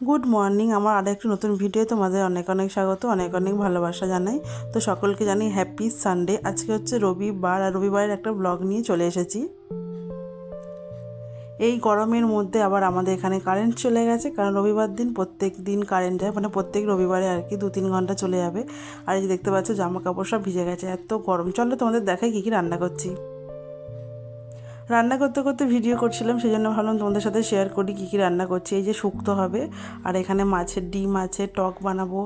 Good morning আমার আরেকটি নতুন ভিডিও তোমাদের অনেক অনেক স্বাগত, অনেক অনেক ভালোবাসা জানাই। তো সকলকে জানি হ্যাপি সানডে আজকে হচ্ছে রবিবার, আর রবিবারের একটা ব্লগ নিয়ে চলে এসেছি। এই গরমের মধ্যে আবার আমাদের এখানে কারেন্ট চলে গেছে, কারণ রবিবার দিন প্রত্যেক দিন কারেন্ট যায় মানে প্রত্যেক রবিবারে আর কি দু তিন ঘণ্টা চলে যাবে। আর এই যে দেখতে পাচ্ছ, জামা কাপড় সব ভিজে গেছে, এত গরম। চলো তোমাদের দেখাই কী কী রান্না করছি। রান্না করতে করতে ভিডিও করছিলাম সেই জন্য ভাবলাম তোমাদের সাথে শেয়ার করি কী কী রান্না করছি। এই যে শুক্তো হবে, আর এখানে মাছের ডিম আছে, টক বানাবো,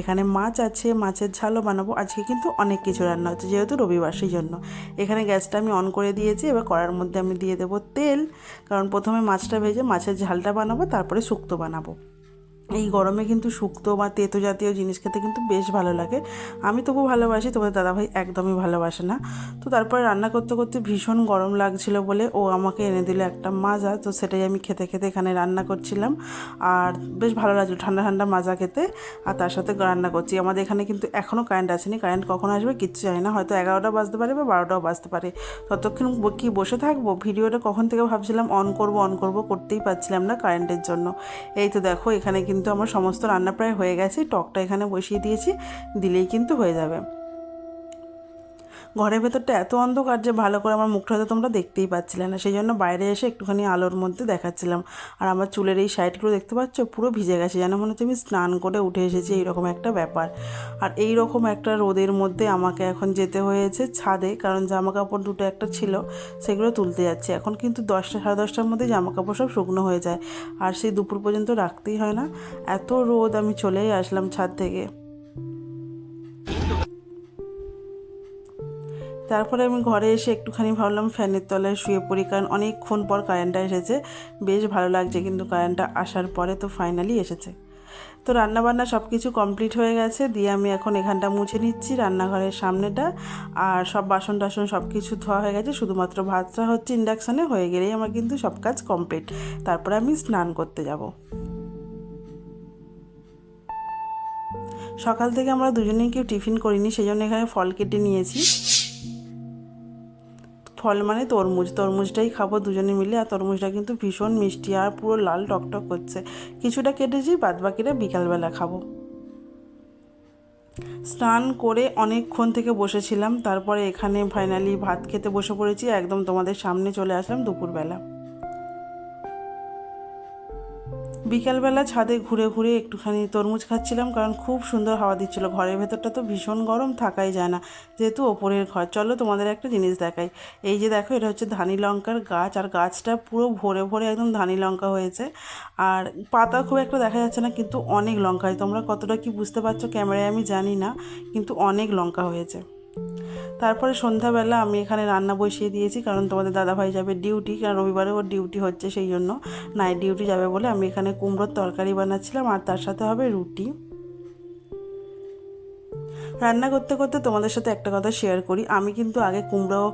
এখানে মাছ আছে, মাছের ঝালও বানাবো। আজকে কিন্তু অনেক কিছু রান্না হচ্ছে, যেহেতু রবিবার সেই জন্য এখানে গ্যাসটা আমি অন করে দিয়েছি, এবার কড়ার মধ্যে আমি দিয়ে দেবো তেল, কারণ প্রথমে মাছটা ভেজে মাছের ঝালটা বানাবো, তারপরে শুক্তো বানাবো। এই গরমে কিন্তু শুক্তো বা তেতো জাতীয় জিনিস খেতে কিন্তু বেশ ভালো লাগে। আমি তবু ভালোবাসি, তোমাদের দাদাভাই একদমই ভালোবাসে না। তো তারপরে রান্না করতে করতে ভীষণ গরম লাগছিল বলে ও আমাকে এনে দিল একটা মাজা, তো সেটাই আমি খেতে খেতে এখানে রান্না করছিলাম। আর বেশ ভালো লাগছিল ঠান্ডা ঠান্ডা মাজা খেতে। আর তার সাথে রান্না করছি। আমাদের এখানে কিন্তু এখনও কারেন্ট আসেনি। কারেন্ট কখন আসবে কিচ্ছু জানি না। হয়তো এগারোটা বাজতে পারে বা বারোটাও বাজতে পারে। ততক্ষণ কি বসে থাকব? ভিডিওটা কখন থেকে ভাবছিলাম অন করব অন করব, করতেই পারছিলাম না কারেন্টের জন্য। এই তো দেখো, এখানে কিন্তু আমার সমস্ত রান্না প্রায় হয়ে গেছে টকটা এখানে বসিয়ে দিয়েছি দিলেই কিন্তু হয়ে যাবে। ঘরের ভেতরটা এত অন্ধকার যে ভালো করে আমার মুখটা হয়তো তোমরা দেখতেই পাচ্ছিলে না। সেই জন্য বাইরে এসে একটুখানি আলোর মধ্যে দেখাচ্ছিলাম। আর আমার চুলের এই সাইডগুলো দেখতে পাচ্ছ? পুরো ভিজে গেছে, যেন মনে হচ্ছে আমি স্নান করে উঠে এসেছি, এইরকম একটা ব্যাপার। আর এই রকম একটা রোদের মধ্যে আমাকে এখন যেতে হয়েছে ছাদে, কারণ জামা কাপড় দুটো একটা ছিল, সেগুলো তুলতে যাচ্ছে। এখন কিন্তু দশটা, সাড়ে দশটার মধ্যে জামা কাপড় সব শুকনো হয়ে যায়। আর সেই দুপুর পর্যন্ত রাখতেই হয় না। এত রোদ আমি চলেই আসলাম ছাদ থেকে। তারপরে আমি ঘরে এসে একটুখানি ভাবলাম ফ্যানের তলায় শুয়ে পড়ি, কারণ অনেকক্ষণ পর কারেন্টটা এসেছে। বেশ ভালো লাগছে, কিন্তু কারেন্টটা আসার পরে তো ফাইনালি এসেছে। তো রান্নাবান্না সব কিছু কমপ্লিট হয়ে গেছে, দিয়ে আমি এখন এখানটা মুছে নিচ্ছি রান্নাঘরের সামনেটা। আর সব বাসন টাসন সব কিছু ধোয়া হয়ে গেছে, শুধুমাত্র ভাতটা হচ্ছে ইন্ডাকশানে হয়ে গেলেই আমার কিন্তু সব কাজ কমপ্লিট তারপরে আমি স্নান করতে যাব। সকাল থেকে আমরা দুজনেই কেউ টিফিন করিনি সেই জন্য এখানে ফল কেটে নিয়েছি। ফল মানে তরমুজ। তরমুজটাই খাব দুজনে মিলে আর তরমুজটা কিন্তু ভীষণ মিষ্টি আর পুরো লাল টকটক করছে। কিছুটা কেটেছি বাদ বাকিটা বিকালবেলা খাব। স্নান করে অনেকক্ষণ থেকে বসেছিলাম, তারপরে এখানে ফাইনালি ভাত খেতে বসে পড়েছি, একদম তোমাদের সামনে চলে আসলাম দুপুরবেলা। বিকালবেলা ছাদে ঘুরে ঘুরে একটুখানি তরমুজ খাচ্ছিলাম, কারণ খুব সুন্দর হাওয়া দিচ্ছিল। ঘরের ভেতরটা তো ভীষণ গরম, থাকাই যায় না। যেহেতু ওপরের ঘর, চলো তোমাদের একটা জিনিস দেখাই। এই যে দেখো, এটা হচ্ছে ধানি লঙ্কার গাছ, আর গাছটা পুরো ভরে ভরে একদম ধানি লঙ্কা হয়েছে। আর পাতা খুব একটা দেখা যাচ্ছে না, কিন্তু অনেক লঙ্কা হয়। তোমরা কতটা কি বুঝতে পারছ, ক্যামেরায় আমি জানি না, কিন্তু অনেক লঙ্কা হয়েছে। তারপরে সন্ধ্যাবেলা আমি এখানে রান্না বসিয়ে দিয়েছি, কারণ তোমাদের দাদাভাই যাবে ডিউটি কারণ রবিবারে ওর ডিউটি হচ্ছে সেই জন্য। নাইট ডিউটি যাবে বলে আমি এখানে কুমড়োর তরকারি বানাচ্ছিলাম, আর তার সাথে হবে রুটি। রান্না করতে করতে তোমাদের সাথে একটা কথা শেয়ার করি। আমি কিন্তু আগে কুমড়ো,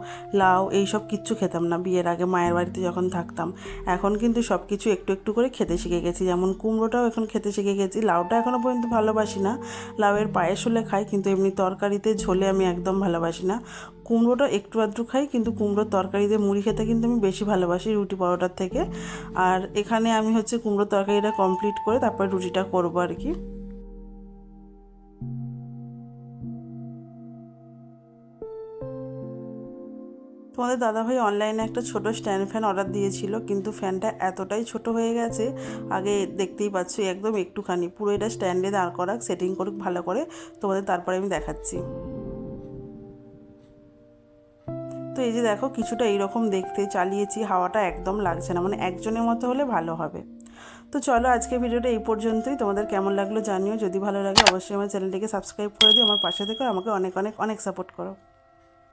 লাউ এই সব কিচ্ছু খেতাম না। বিয়ের আগে মায়ের বাড়িতে যখন থাকতাম, এখন কিন্তু সব কিছু একটু একটু করে খেতে শিখে গেছি। যেমন কুমড়োটাও এখন খেতে শিখে গেছি। লাউটা এখনও পর্যন্ত ভালোবাসি না। লাউয়ের পায়েস হলে খাই, কিন্তু এমনি তরকারিতে ঝোলে আমি একদম ভালোবাসি না। কুমড়োটা একটু আধটু খাই, কিন্তু কুমড়োর তরকারিতে মুড়ি খেতে কিন্তু আমি বেশি ভালোবাসি রুটি পরোটার থেকে। আর এখানে আমি হচ্ছে কুমড়োর তরকারিটা কমপ্লিট করে তারপর রুটিটা করব আর কি। তোমাদের দাদাভাই অনলাইনে একটা ছোট স্ট্যান্ড ফ্যান অর্ডার দিয়েছিল, কিন্তু ফ্যানটা এতটাই ছোট হয়ে গেছে, আগে দেখতেই পাচ্ছ একদম একটুখানি। পুরো এটা স্ট্যান্ডে দাঁড় করাক সেটিং করুক ভালো করে, তোমাদের তারপরে আমি দেখাচ্ছি। তো এই যে দেখো, কিছুটা এইরকম দেখতে চালিয়েছি, হাওয়াটা একদম লাগছে না মানে একজনের মতো হলে ভালো হবে। তো চলো আজকে ভিডিওটা এই পর্যন্তই, তোমাদের কেমন লাগল জানিও, যদি ভালো লাগে অবশ্যই আমার চ্যানেলটিকে সাবস্ক্রাইব করে দিও, আমার পাশে থেকে আমাকে অনেক অনেক অনেক সাপোর্ট করো।